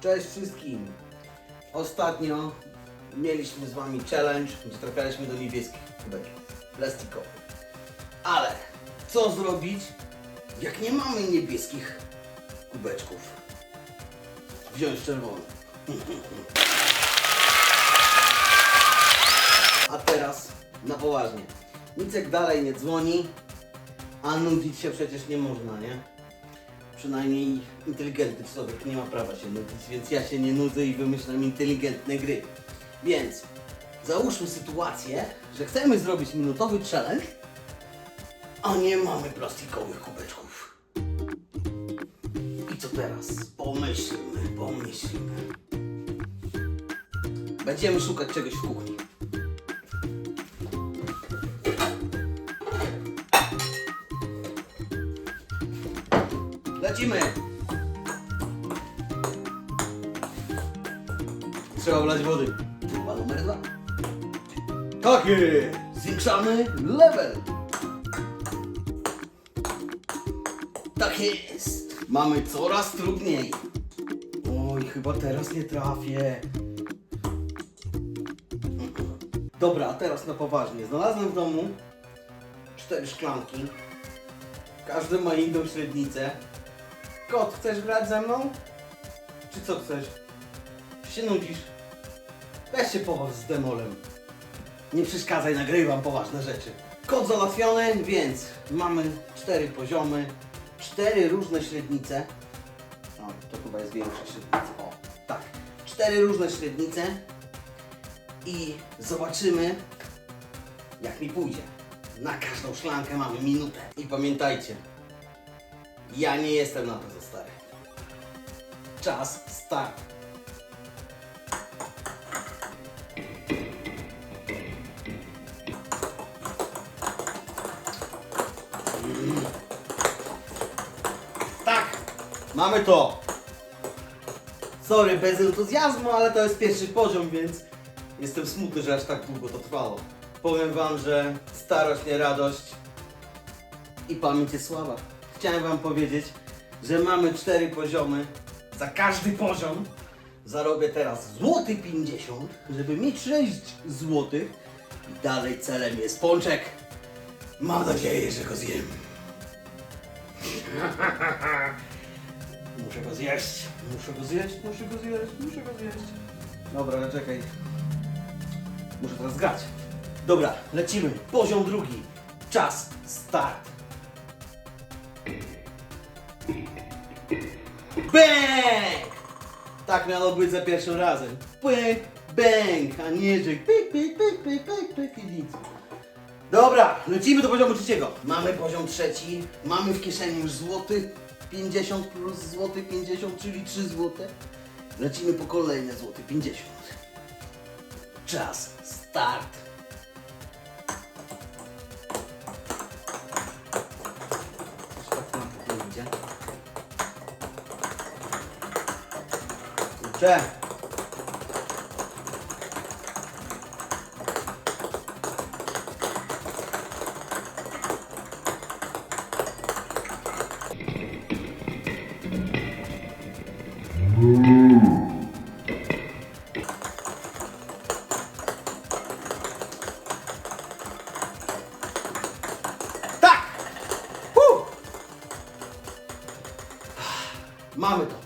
Cześć wszystkim! Ostatnio mieliśmy z Wami challenge, gdzie trafialiśmy do niebieskich kubeczków plastikowych. Ale co zrobić, jak nie mamy niebieskich kubeczków? Wziąć czerwony. A teraz na poważnie. Nicek dalej nie dzwoni, a nudzić się przecież nie można, nie? Przynajmniej inteligentny człowiek nie ma prawa się nudzić, więc ja się nie nudzę i wymyślam inteligentne gry. Więc załóżmy sytuację, że chcemy zrobić minutowy challenge, a nie mamy plastikowych kubeczków. I co teraz? Pomyślmy, pomyślmy. Będziemy szukać czegoś w kuchni. Lecimy! Trzeba wlać wody. Próba numer dwa. Takie! Zwiększamy level. Tak jest. Mamy coraz trudniej. Oj, chyba teraz nie trafię. Dobra, teraz na poważnie. Znalazłem w domu cztery szklanki. Każdy ma inną średnicę. Kot, chcesz grać ze mną? Czy co chcesz? Czy się nudzisz? Weź się pobaw z demolem. Nie przeszkadzaj, nagrywam poważne rzeczy. Kod załatwiony, więc mamy cztery poziomy, cztery różne średnice. O, to chyba jest większa średnica. O, tak. Cztery różne średnice i zobaczymy, jak mi pójdzie. Na każdą szklankę mamy minutę. I pamiętajcie, ja nie jestem na to za stary. Czas start. Tak, mamy to. Sorry, bez entuzjazmu, ale to jest pierwszy poziom, więc jestem smutny, że aż tak długo to trwało. Powiem wam, że starość, nie radość i pamięć jest słaba. Chciałem wam powiedzieć, że mamy cztery poziomy. Za każdy poziom zarobię teraz złoty 50, żeby mieć 6 złotych. Dalej celem jest pączek. Mam nadzieję, że go zjem. Muszę go zjeść. Muszę go zjeść, muszę go zjeść, muszę go zjeść. Dobra, ale czekaj. Muszę teraz grać. Dobra, lecimy. Poziom drugi. Czas, start. Bang! Tak miało być za pierwszym razem. Pyk, bang, a nie że pyk, pyk, pyk, pyk, pyk, pyk i nic. Dobra, lecimy do poziomu trzeciego. Mamy poziom trzeci, mamy w kieszeni już złoty 50 plus złoty 50, czyli 3 złote. Lecimy po kolejne złoty 50. Czas, start. Kurczę. Mamy to.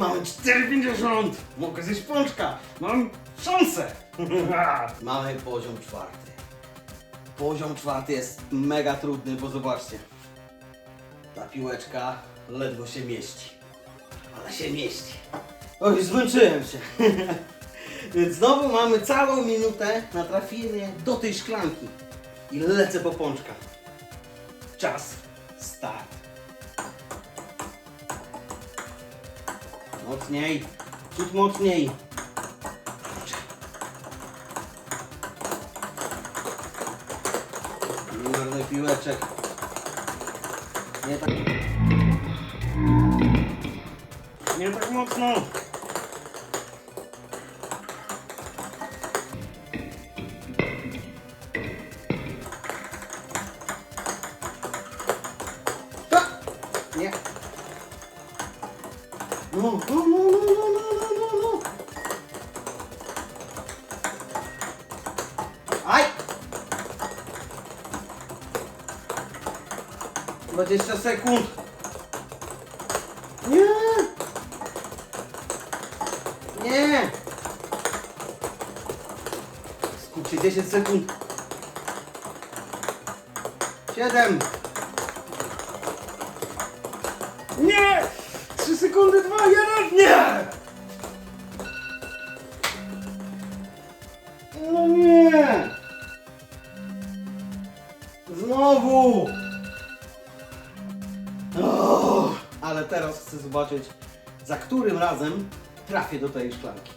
Mamy 4,50. Mogę zjeść pączka. Mam szansę. Mamy poziom czwarty. Poziom czwarty jest mega trudny, bo zobaczcie. Ta piłeczka ledwo się mieści. Ale się mieści. Oj, zmęczyłem się. Więc znowu mamy całą minutę na trafienie do tej szklanki. I lecę po pączka. Czas, start. Mocniej, ciut mocniej. Nie piłeczek. Nie tak. Nie tak mocno. Nie. No, no, no, no, no, no, no. Aj! 20 sekund. Nie! Nie! Skupcie, 10 sekund. 7. Nie! 3 sekundy, 2, 1, nie! No nie! Znowu! O, ale teraz chcę zobaczyć, za którym razem trafię do tej szklanki.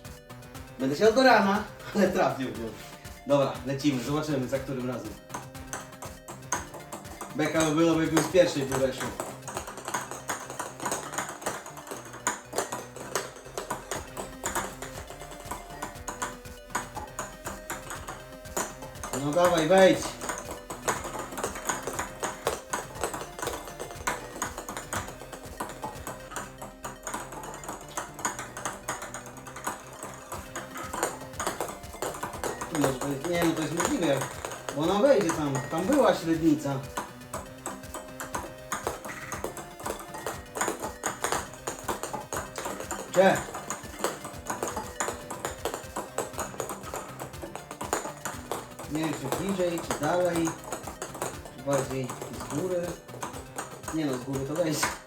Będę się do rana, ale nią. Dobra, lecimy, zobaczymy za którym razem. Beka by było, jakbym z pierwszej by No dawaj, wejdź. Nie no to jest możliwe, bo ona wejdzie tam, tam była średnica. Gdzie? Nie czy bliżej, czy dalej, czy bardziej z góry. Nie no, z góry to wejdzie.